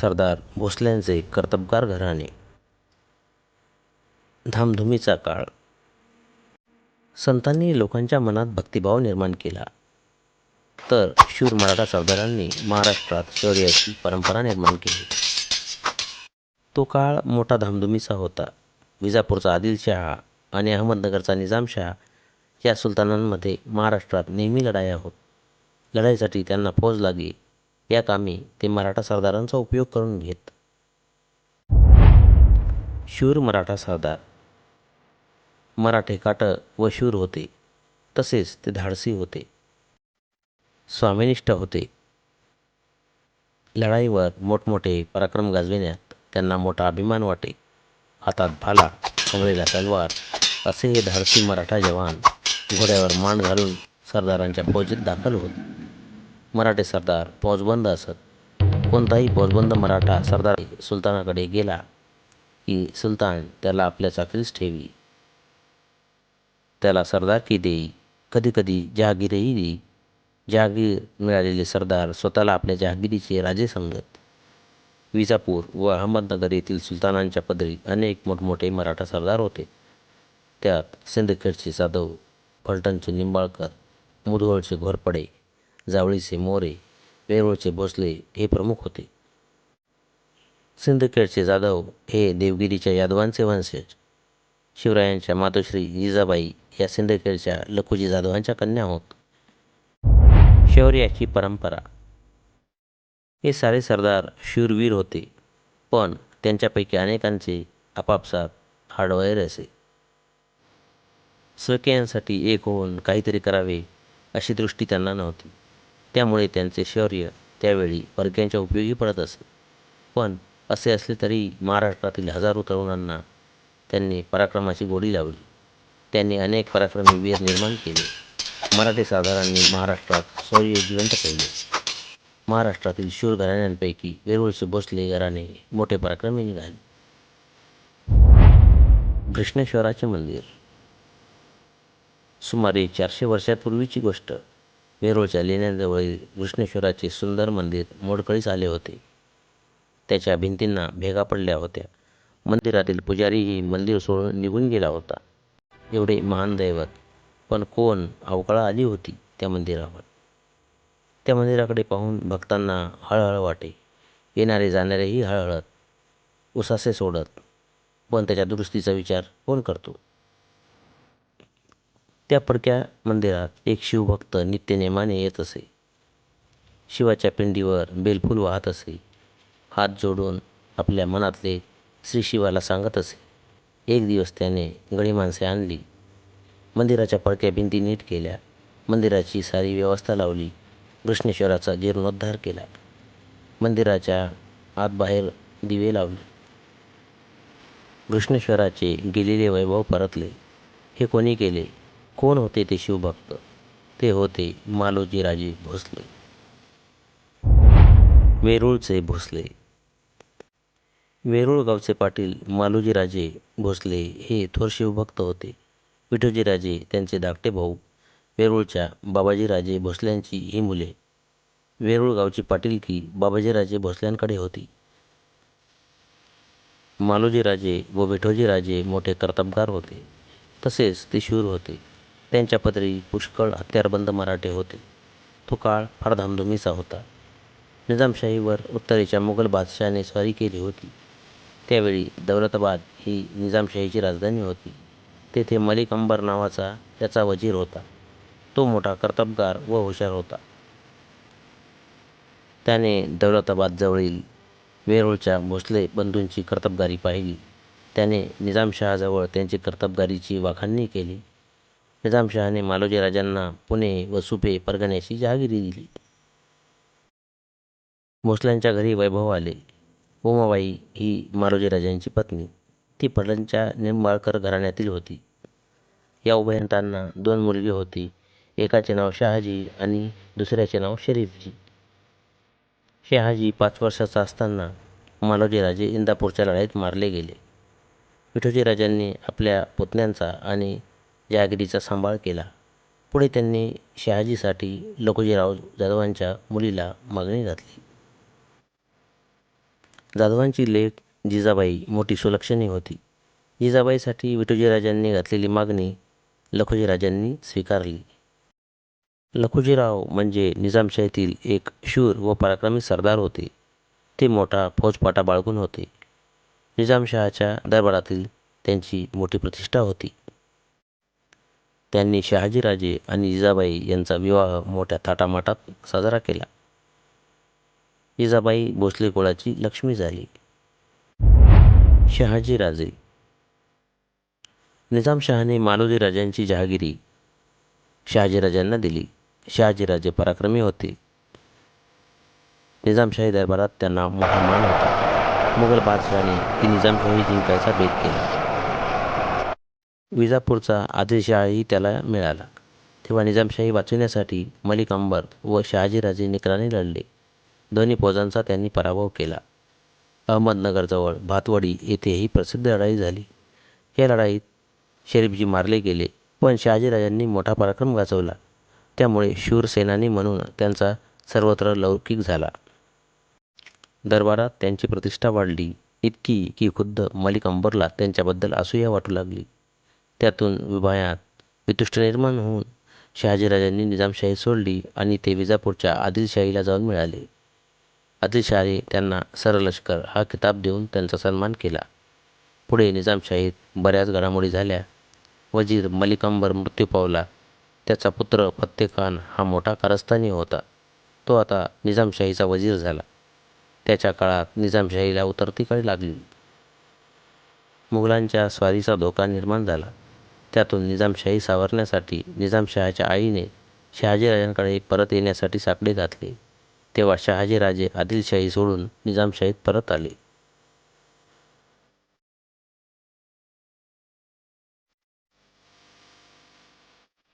सरदार भोसल्यांचे कर्तबगार घराणे. धामधुमीचा काळ. संतांनी लोकांच्या मनात भक्तिभाव निर्माण केला, तर शूर मराठा सरदारांनी महाराष्ट्रात शौर्याची परंपरा निर्माण केली. तो काळ मोठा धामधुमीचा होता. विजापूरचा आदिलशहा आणि अहमदनगरचा निजामशहा या सुलतानांमध्ये महाराष्ट्रात नेहमी लढाया होत. लढाईसाठी त्यांना फौज लागे, या कामी ते मराठा सरदारांचा उपयोग करून घेत. शूर मराठा सरदार. मराठे काट व शूर होते, तसेच ते धाडसी होते. स्वामिनिष्ठ होते. लढाईवर मोठमोठे पराक्रम गाजविण्यात त्यांना मोठा अभिमान वाटे. हातात भाला, कमरेला तलवार असे हे धाडसी मराठा जवान घोड्यावर मांड घालून सरदारांच्या फौजेत दाखल होत. मराठे सरदार फौजबंद असत. कोणताही फौजबंद मराठा सरदार सुलतानाकडे गेला की सुलतान त्याला आपल्या चाकरीस ठेवी. त्याला सरदारकी देई, कधीकधी जहागीरही देई. जहागीर मिळालेले सरदार स्वतःला आपल्या जहागिरीचे राजे समजत. विजापूर व अहमदनगर येथील सुलतानांच्या पदरी अनेक मोठमोठे मराठा सरदार होते. त्यात सिंदखेडचे जाधव, फलटणचे निंबाळकर, मुधोळचे घोरपडे, जावळीचे मोरे, वेरूळचे भोसले हे प्रमुख होते. सिंदखेडचे जाधव हे देवगिरीच्या यादवांचे वंशज. शिवरायांच्या मातोश्री जिजाबाई या सिंदखेडच्या लखुजी जाधवांच्या कन्या होत. शौर्याची परंपरा. हे सारे सरदार शूरवीर होते, पण त्यांच्यापैकी अनेकांचे आपापसात हाडवायर असे. स्वकीयांसाठी एक होऊन काहीतरी करावे अशी दृष्टी त्यांना नव्हती. त्यामुळे त्यांचे शौर्य त्यावेळी परक्यांच्या उपयोगी पडत असे. पण असे असले तरी महाराष्ट्रातील हजारो तरुणांना त्यांनी पराक्रमाची गोडी लावली. त्यांनी अनेक पराक्रमी वीर निर्माण केले. मराठी सरदारांनी महाराष्ट्रात शौर्य जिवंत ठेवले. महाराष्ट्रातील शूर घराण्यांपैकी वेरूळचे भोसले घराणे मोठे पराक्रमी निघाले. घृष्णेश्वराचे मंदिर. सुमारे चारशे वर्षांपूर्वीची गोष्ट. वेरूळच्या लेण्यांजवळील घृष्णेश्वराचे सुंदर मंदिर मोडकळीस आले होते. त्याच्या भिंतींना भेगा पडल्या होत्या. मंदिरातील पुजारीही मंदिर सोडून निघून गेला होता. एवढे महान दैवत, पण कोण अवकाळा आली होती त्या मंदिरावर. त्या मंदिराकडे पाहून भक्तांना हळहळ वाटे. येणारे जाणारेही हळहळत, उसासे सोडत. पण त्याच्या दुरुस्तीचा विचार कोण करतो? त्या पडक्या मंदिरात एक शिवभक्त नित्य नेमाने येत असे. शिवाच्या पिंडीवर बेलफूल वाहत असे. हात जोडून आपल्या मनातले श्रीशिवाला सांगत असे. एक दिवस त्याने गडी-माणसे आणली. मंदिराच्या पडक्या भिंती नीट केल्या. मंदिराची सारी व्यवस्था लावली. घृष्णेश्वराचा जीर्णोद्धार केला. मंदिराच्या आत-बाहेर दिवे लावले. घृष्णेश्वराचे गेलेले वैभव परतले. हे कोणी केले? कोण होते ते शिवभक्त? ते होते मालोजीराजे भोसले. वेरूळचे भोसले. वेरूळ गावचे पाटील मालोजीराजे भोसले हे थोर शिवभक्त होते. विठोजीराजे त्यांचे धाकटे भाऊ. वेरूळच्या बाबाजीराजे भोसल्यांची ही मुले. वेरूळ गावची पाटीलकी बाबाजीराजे भोसल्यांकडे होती. मालोजीराजे व विठोजीराजे मोठे कर्तबगार होते. तसेच ते शूर होते. त्यांच्या पदरी पुष्कळ हत्यारबंद मराठे होते. तो काळ फार धामधुमीचा होता. निजामशाहीवर उत्तरेच्या मुघल बादशहाने स्वारी केली होती. त्यावेळी दौलताबाद ही निजामशाहीची राजधानी होती. तेथे मलिक अंबर नावाचा त्याचा वजीर होता. तो मोठा कर्तबगार व हुशार होता. त्याने दौलताबादजवळील वेरूळच्या भोसले बंधूंची कर्तबगारी पाहिली. त्याने निजामशहाजवळ त्यांची कर्तबगारीची वाखाणणी केली. निजामशहाने मालोजीराजांना पुणे व सुपे परगण्याची जहागिरी दिली. भोसल्यांच्या घरी वैभव आले. उमाबाई ही मालोजीराजांची पत्नी. ती फलटणच्या निंबाळकर घराण्यातील होती. या उभयतांना दोन मुलगी होती एकाचे नाव शहाजी आणि दुसऱ्याचे नाव शरीफजी. शहाजी पाच वर्षाचा असताना मालोजीराजे इंदापूरच्या लढाईत मारले गेले. विठोजीराजांनी आपल्या पुतण्यांचा आणि जहागिरीचा सांभाळ केला. पुढे त्यांनी शहाजीसाठी लखुजीराव जाधवांच्या मुलीला मागणी घातली. जाधवांची लेक जिजाबाई मोठी सुलक्षणी होती. जिजाबाईसाठी विठोजीराजांनी घातलेली मागणी लखुजीराजांनी स्वीकारली. लखुजीराव म्हणजे निजामशाहीतील एक शूर व पराक्रमी सरदार होते. ते मोठा फौजफाटा बाळगून होते. निजामशहाच्या दरबारातील त्यांची मोठी प्रतिष्ठा होती. त्यांनी शहाजीराजे आणि जिजाबाई यांचा विवाह मोठ्या थाटामाटात साजरा केला. जिजाबाई भोसले कुळाची लक्ष्मी झाली. शहाजीराजे निजामशहाने मालोजीराजांची जहागिरी शहाजीराजांना दिली. शहाजीराजे पराक्रमी होते. निजामशाही दरबारात त्यांना मोठा मान होता. मुघल बादशहाने ती निजामशाही जिंकायचा बेत केला. विजापूरचा आदिलशाही त्याला मिळाला. तेव्हा निजामशाही वाचविण्यासाठी मलिक अंबर व शहाजीराजे निकराने लढले. दोन्ही फौजांचा त्यांनी पराभव केला. अहमदनगरजवळ भातवडी येथे ही प्रसिद्ध लढाई झाली. या लढाईत शरीफजी मारले गेले पण शहाजीराजांनी मोठा पराक्रम गाजवला. त्यामुळे शूर सेनानी म्हणून त्यांचा सर्वत्र लौकिक झाला. दरबारात त्यांची प्रतिष्ठा वाढली इतकी की खुद्द मलिक अंबरला त्यांच्याबद्दल असूया वाटू लागली. त्यातून विभायात वितुष्ट निर्माण होऊन शहाजीराजांनी निजामशाही सोडली आणि ते विजापूरच्या आदिलशाहीला जाऊन मिळाले. आदिलशाही त्यांना सरलष्कर हा किताब देऊन त्यांचा सन्मान केला. पुढे निजामशाहीत बऱ्याच घडामोडी झाल्या. वजीर मलिकांबर मृत्यू पावला. त्याचा पुत्र फत्तेखान हा मोठा कारस्थानी होता. तो आता निजामशाहीचा वजीर झाला. त्याच्या काळात निजामशाहीला उतरती कळ लागली. मुघलांच्या स्वारीचा धोका निर्माण झाला. त्यातून निजामशाही सावरण्यासाठी निजामशहाच्या आईने शहाजीराजांकडे परत येण्यासाठी साकडे घातले. तेव्हा शहाजीराजे आदिलशाही सोडून निजामशाहीत परत आले.